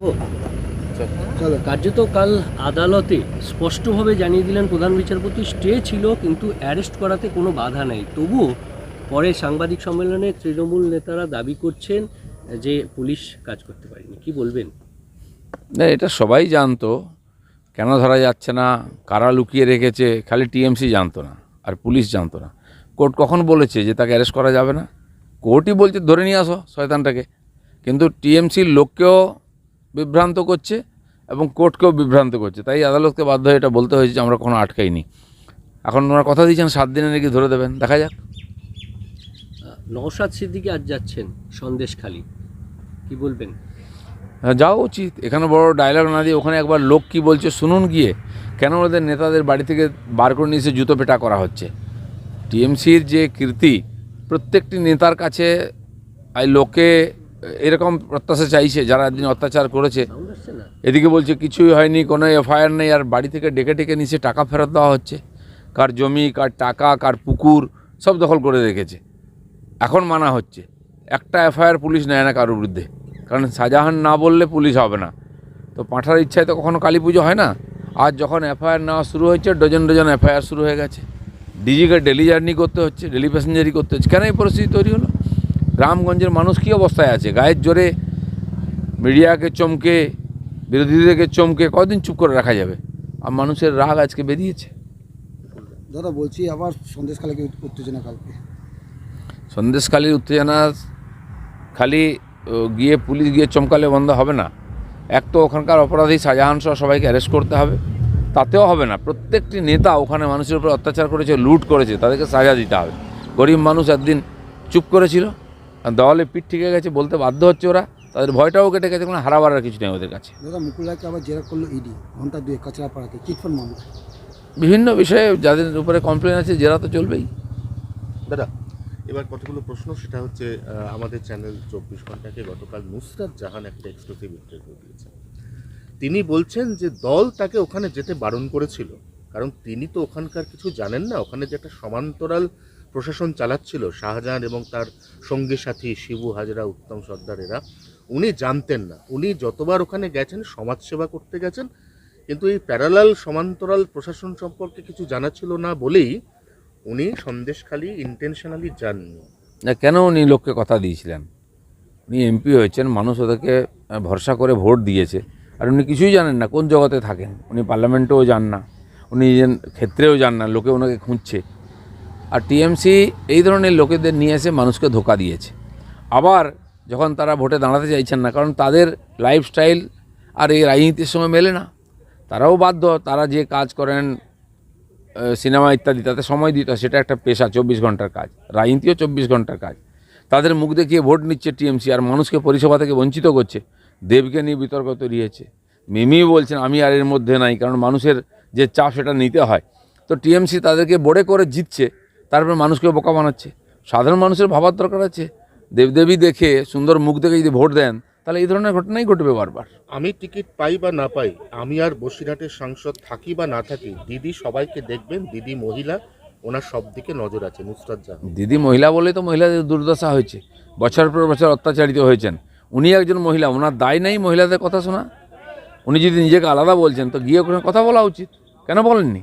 ও, কার্যত কাল আদালতে স্পষ্টভাবে জানিয়ে দিলেন প্রধান বিচারপতি স্টে ছিল কিন্তু অ্যারেস্ট করাতে কোনো বাধা নেই। তবুও পরে সাংবাদিক সম্মেলনে তৃণমূল নেতারা দাবি করছেন যে পুলিশ কাজ করতে পারেনি। কি বলবেন? না এটা সবাই জানতো। কেন ধরা যাচ্ছে না? কারা লুকিয়ে রেখেছে? খালি টিএমসি জানতো না আর পুলিশ জানতো না। কোর্ট কখন বলেছে যে তাকে অ্যারেস্ট করা যাবে না? কোর্টই বলছে ধরে নিয়ে আসো শয়তানটাকে। কিন্তু টিএমসির লোককেও বিভ্রান্ত করছে এবং কোর্টকেও বিভ্রান্ত করছে। তাই আদালতকে বাধ্য হয়ে এটা বলতে হয়েছে যে আমরা কোনো আটকাইনি। এখন ওনারা কথা দিয়েছেন সাত দিনে নাকি ধরে দেবেন। দেখা যাক। নওশাদ সিদ্দিকি আজ যাচ্ছেন সন্দেশখালি। কি বলবেন? হ্যাঁ, যাওয়া উচিত। এখানে বড় ডায়লগ না দিয়ে ওখানে একবার লোক কি বলছে শুনুন গিয়ে। কেন ওদের নেতাদের বাড়ি থেকে বার করে নিয়ে এসে জুতো পেটা করা হচ্ছে? টিএমসির যে কীর্তি প্রত্যেকটি নেতার কাছে লোকে এরকম প্রত্যাশা চাইছে, যারা একদিন অত্যাচার করেছে। এদিকে বলছে, কিছুই হয়নি, কোনো এফআইআর নেই, আর বাড়ি থেকে ডেকে ডেকে নিচে টাকা ফেরত দেওয়া হচ্ছে। কার জমি, কার টাকা, কার পুকুর, সব দখল করে রেখেছে। এখন মানা হচ্ছে, একটা এফআইআর পুলিশ নেয় না কারোর বিরুদ্ধে। কারণ শাহজাহান না বললে পুলিশ হবে না। তো পাঁঠার ইচ্ছায় তো কখনো কালী পুজো হয় না। আজ যখন এফআইআর নেওয়া শুরু হয়েছে, ডজন ডজন এফআইআর শুরু হয়ে গেছে। ডিজিকে ডেলি জার্নি করতে হচ্ছে, ডেলি প্যাসেঞ্জারি করতে হচ্ছে। কেন এই পরিস্থিতি তৈরি হলো? গ্রামগঞ্জের মানুষ কী অবস্থায় আছে? গায়ের জোরে মিডিয়াকে চমকে বিরোধীদেরকে চমকে কদিন চুপ করে রাখা যাবে? আর মানুষের রাগ আজকে বেরিয়েছে? দাদা বলছি আবার সন্দেশকালে কি উত্তেজনা কালকে। সন্দেশকালীর উত্তেজনা খালি গিয়ে পুলিশ গিয়ে চমকালে বন্ধ হবে না। এক তো ওখানকার অপরাধী শাহজাহান সহ সবাইকে অ্যারেস্ট করতে হবে। তাতেও হবে না। প্রত্যেকটি নেতা ওখানে মানুষের উপর অত্যাচার করেছে লুট করেছে তাদেরকে সাজা দিতে হবে। গরিব মানুষ একদিন চুপ করেছিল। দেওয়ালে পিঠ ঠিকে গেছে বলতে বাধ্য হচ্ছে ওরা। তাদের ভয়টাও কেটে গেছে কোনো হারাবার আর কিছু নেই ওদের কাছে। দাদা আবার জেরা করল ইডি ঘণ্টা দুয়ে কাঁচরা পাড়াকে চিটফান্ড মামলা বিভিন্ন বিষয়ে যাদের উপরে কমপ্লেন আছে জেরা তো চলবেই। দাদা এবার কতগুলো প্রশ্ন? সেটা হচ্ছে আমাদের চ্যানেল চব্বিশ ঘন্টাকে গতকাল নুসরাত জাহান একটা এক্সক্লুসিভ ইন্টারভিউ দিয়েছেন। তিনি বলছেন যে দল তাকে ওখানে যেতে বারণ করেছিল। কারণ তিনি তো ওখানকার কিছু জানেন না। ওখানে যে একটা সমান্তরাল প্রশাসন চালাচ্ছিল শাহজাহান এবং তার সঙ্গী সাথী শিবু হাজরা, উত্তম সর্দার এরা উনি জানতেন না। উনি যতবার ওখানে গেছেন সমাজসেবা করতে গেছেন, কিন্তু এই প্যারালাল সমান্তরাল প্রশাসন সম্পর্কে কিছু জানা ছিল না বলেই উনি সন্দেশখালি ইন্টেনশনালি যাননি। না, কেন উনি লোককে কথা দিয়েছিলেন? উনি এমপি হয়েছেন, মানুষ ওদেরকে ভরসা করে ভোট দিয়েছে। আর উনি কিছুই জানেন না, কোন জগতে থাকেন? উনি পার্লামেন্টেও যান না, উনি ক্ষেত্রেও যান না, লোকে ওনাকে খুঁজছে। আর টিএমসি এই ধরনের লোকেদের নিয়ে এসে মানুষকে ধোকা দিয়েছে। আবার যখন তারা ভোটে দাঁড়াতে চাইছেন না, কারণ তাদের লাইফস্টাইল আর এই রাজনীতির সঙ্গে মেলে না। তারাও বাধ্য, তারা যে কাজ করেন সিনেমা ইত্যাদি, তাতে সময় দিতে হয়, সেটা একটা পেশা, চব্বিশ ঘণ্টার কাজ। রাজনীতিও চব্বিশ ঘণ্টার কাজ। তাদের মুখ দেখিয়ে ভোট নিচ্ছে টিএমসি, আর মানুষকে পরিষেবা থেকে বঞ্চিত করছে। দেবকে নিয়ে বিতর্ক তৈরি হয়েছে। মিমি বলছেন, আমি আর এর মধ্যে নাই, কারণ মানুষের যে চাপ, সেটা নিতে হয়। তো টিএমসি তাদেরকে বড়ে করে জিতছে। তারপরে মানুষকে বোকা বানাচ্ছে। সাধারণ মানুষের ভাবার দরকার আছে। দেবদেবী দেখে সুন্দর মুখ দেখে যদি ভোট দেন তাহলে এই ধরনের ঘটনাই ঘটবে বারবার। আমি টিকিট পাই বা না পাই আমি আর বসিরহাটের সাংসদ থাকি বা না থাকি দিদি সবাইকে দেখবেন দিদি মহিলা ওনার সব দিকে নজর আছে নুসরাত জাহান। দিদি মহিলা বলে তো মহিলাদের দুর্দশা হয়েছে। বছর পর বছর অত্যাচারিত হয়েছেন। উনি একজন মহিলা ওনার দায় নেই মহিলাদের কথা শোনা। উনি যদি নিজেকে আলাদা বলছেন তো গিয়ে ওখানে কথা বলা উচিত। কেন বলেননি?